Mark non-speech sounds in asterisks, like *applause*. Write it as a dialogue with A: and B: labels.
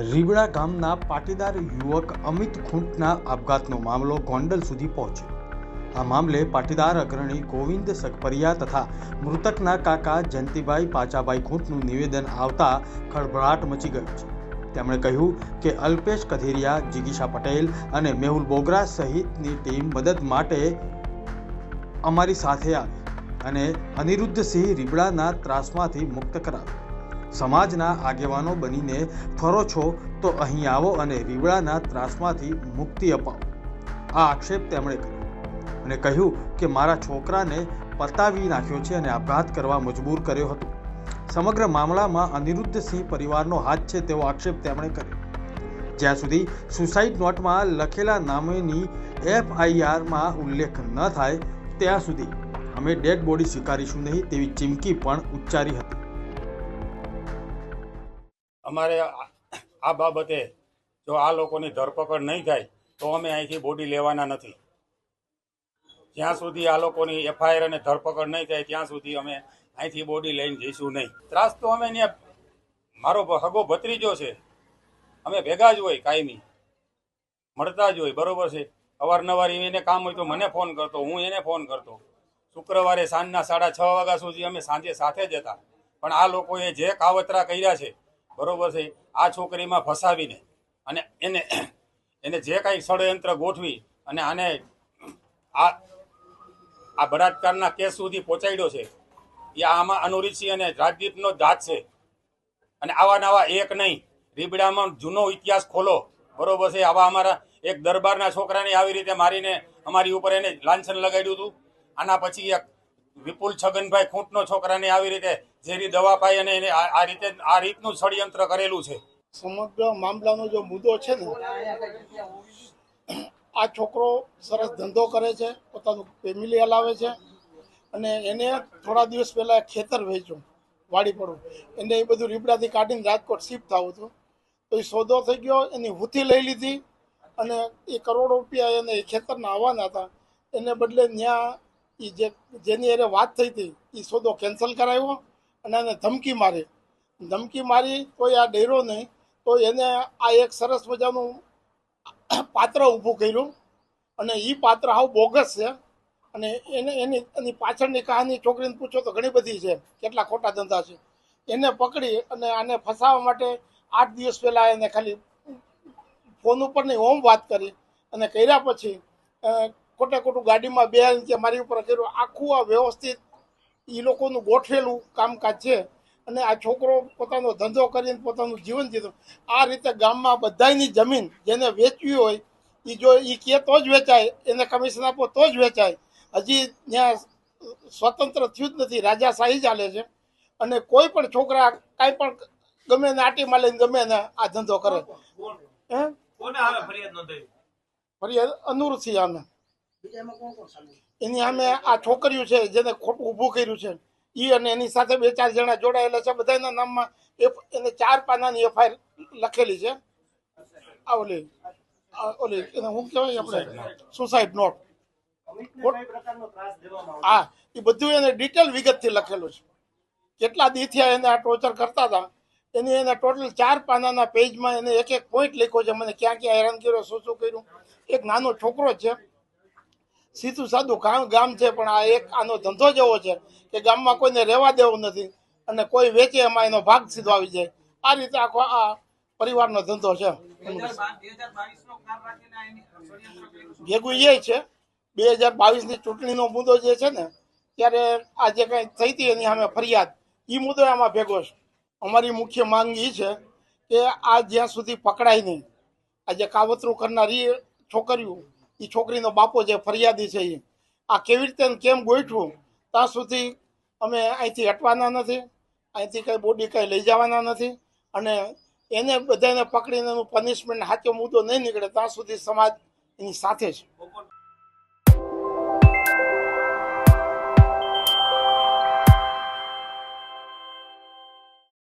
A: રીબડા ગામના પાટીદાર યુવક અમિત ખૂંટના આપઘાતનો મામલો ગોંડલ સુધી પહોંચ્યો. આ મામલે પાટીદાર અગ્રણી ગોવિંદ સકપરિયા તથા મૃતકના કાકા જયંતિભાઈ પાચાભાઈ ખૂંટનું નિવેદન આવતા ખળભળાટ મચી ગયો છે. તેમણે કહ્યું કે અલ્પેશ કથિરિયા જિગીશા પટેલ અને મેહુલ બોગરા સહિતની ટીમ મદદ માટે અમારી સાથે આવી અને અનિરુદ્ધસિંહ રીબડાના ત્રાસમાંથી મુક્ત કરાવ્યો. સમાજના આગેવાનો બનીને ફરો છો તો અહીં આવો અને રીવડાના ત્રાસમાંથી મુક્તિ અપાવો. આ આક્ષેપ તેમણે કર્યો અને કહ્યું કે મારા છોકરાને પતાવી નાખ્યો છે અને આપઘાત કરવા મજબૂર કર્યો હતો. સમગ્ર મામલામાં અનિરુદ્ધસિંહ પરિવારનો હાથ છે તેવો આક્ષેપ તેમણે કર્યો. જ્યાં સુધી સુસાઇડ નોટમાં લખેલા નામોની એફઆઈઆરમાં ઉલ્લેખ ન થાય, ત્યાં સુધી અમે ડેડ બોડી સ્વીકારીશું નહીં તેવી ચીમકી પણ ઉચ્ચારી હતી.
B: અમારે આ- બાબતે જો આ લોકોની ધરપકડ નહીં થાય, તો અમે અહીંથી બોડી લેવાના નથી. જ્યાં સુધી આ લોકોની એફઆઈઆર અને ધરપકડ નહીં થાય, ત્યાં સુધી અમે અહીંથી બોડી લઈને જઈશું નહીં. ત્રાસ તો અમે ત્યાં મારો હગો ભત્રીજો છે. અમે ભેગા જ હોય કાયમી. મળતા જ હોય, બરોબર છે? અવારનવાર એને કામ હોય તો મને ફોન કરતો, હું એને ફોન કરતો. શુક્રવારે સાંજના સાડા છ વાગ્યા સુધી અમે સાંજે સાથે જ હતા. પણ આ લોકોએ જે કાવતરા કર્યા છે બરોબર છે? આ છોકરીમાં ફસાવીને અને એને *clears throat* એને જે કાંઈ ષડયંત્ર ગોઠવી અને આને આ આ બળાત્કારના કેસ સુધી પહોંચાડ્યો છે, એ આમાં અનુરીતસિંહ અને રાજદીપનો જાત છે. અને આવા નવા એક નહીં, રીબડામાં જૂનો ઇતિહાસ ખોલો. બરોબર છે? આવા અમારા એક દરબારના છોકરાને આવી રીતે મારીને અમારી ઉપર એને લાંછન લગાડ્યું હતું. આના પછી એક વિપુલ છગનભાઈ ખૂંટનો છોકરાને આવી રીતે ઝેરી દવા પાઈ અને એને આ રીતે આ રીતનું ષડયંત્ર કરેલું છે.
C: સમગ્ર મામલાનો જો મુદ્દો છે ને, આ છોકરો સરસ ધંધો કરે છે, પોતાનું ફેમિલી હલાવે છે અને એને થોડા દિવસ પહેલાં ખેતર વેચ્યું, વાડી પડું. એને એ બધું રીબડાથી કાઢીને રાજકોટ શિફ્ટ થવું હતું. તો એ સોદો થઈ ગયો, એની હુથી લઈ લીધી અને એ કરોડો રૂપિયા એને ખેતરના આવવાના હતા. એને બદલે ત્યાં એ જે, જેની એને વાત થઈ હતી એ સોદો કેન્સલ કરાવ્યો અને એને ધમકી મારી. ધમકી મારી કોઈ આ ડેરો નહીં, તો એને આ એક સરસ મજાનું પાત્ર ઊભું કર્યું. અને એ પાત્ર હાવ બોગસ છે. અને એને, એની એની પાછળની કહાની છોકરીને પૂછો તો ઘણી બધી છે, કેટલા ખોટા ધંધા છે. એને પકડી અને આને ફસાવવા માટે આઠ દિવસ પહેલાં એને ખાલી ફોન ઉપરની હોમ વાત કરી. અને કર્યા પછી ખોટે ખોટું ગાડીમાં બેન કે મારી ઉપર કર્યું. આખું આ વ્યવસ્થિત એ લોકોનું ગોઠવેલું કામકાજ છે. અને આ છોકરો પોતાનો ધંધો કરીને પોતાનું જીવન જીતો. આ રીતે ગામમાં બધાયની જમીન જેને વેચવી હોય એ જો એ કે તો જ વેચાય એને કમિશન આપો તો જ વેચાય. હજી ત્યાં સ્વતંત્ર થયું જ નથી. રાજાશાહી ચાલે છે. અને કોઈ પણ છોકરા કાંઈ પણ ગમે ને આટીમાં લઈને ગમે ને આ ધંધો કરે. હે?
D: ફરિયાદ
C: અનુરૂથી આમે. એની સામે આ છોકરીઓ છે, જેને ખોટું ઊભું કર્યું છે. એ અને એની સાથે બે ચાર જણા જોડાયેલા છે બધાના નામમાં એને ચાર પાનાની એફઆઈઆર લખેલી છે. આ ઓલી ઓલી, એને શું કહેવાય આપણે? સુસાઇડ નોટ હા એ બધું એને ડિટેલ વિગતથી લખેલું છે. કેટલા દી એને આ ટોર્ચર કરતા હતા? એની એને ટોટલ ચાર પાનાના પેજમાં એને એક એક પોઈન્ટ લખ્યો છે. મને ક્યાં ક્યાં હેરાન કર્યો, શું શું કર્યું? એક નાનો છોકરો છે સીધું સાદું ગામ ગામ છે, પણ આ એક આનો ધંધો જ એવો છે કે ગામમાં કોઈને રહેવા દેવું નથી અને કોઈ વેચે એમાં એનો ભાગ સીધો આવી જાય. આ રીતે આખો આ પરિવારનો ધંધો છે. ભેગું એ છે. બે હજાર બાવીસની ચૂંટણીનો મુદ્દો જે છે ને, ત્યારે આ જે કંઈ થઈ હતી એની સામે ફરિયાદ એ મુદ્દો આમાં ભેગો છે. અમારી મુખ્ય માંગ એ છે કે આ જ્યાં સુધી પકડાય નહીં, આ જે કાવતરું કરનારી છોકરીઓ એ છોકરીનો બાપો જે ફરિયાદી છે એ આ કેવી રીતે કેમ ગોઠવું? ત્યાં સુધી અમે અહીંથી હટવાના નથી. અહીંથી કંઈ બોડી કંઈ લઈ જવાના નથી. અને એને બધાને પકડીને એનું પનિશમેન્ટ સાચો મુદ્દો નહીં નીકળે, ત્યાં સુધી સમાજ એની સાથે છે.